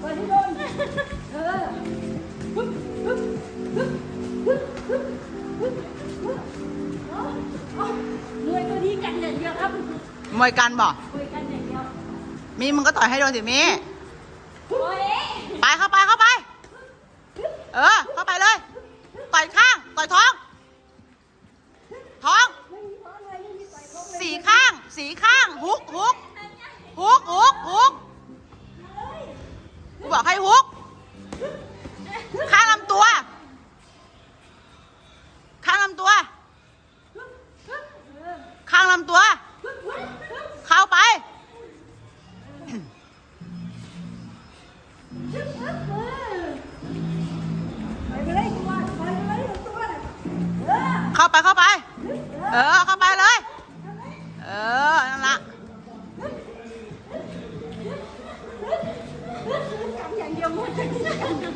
มวยตัวนี้กันอย่างเดียวครับมวยกันบ่มวยกันอย่างเดียวมีมึงก็ต่อยให้โดนสิมีโอ้ไปเข้าไปเข้าไป เออ เข้าไปเลยต่อยข้างต่อยท้อง ท้องสีข้าง สีข้าง ฮุกฮุกฮุกฮุกฮุก บอกให้ฮุก ข้างลำตัว ข้างลำตัว ข้างลำตัว เข้าไปเลยตัวไปเลยตัวเออเข้าไปเข้าไป เออ เข้าไปเลย Eu muito aqui.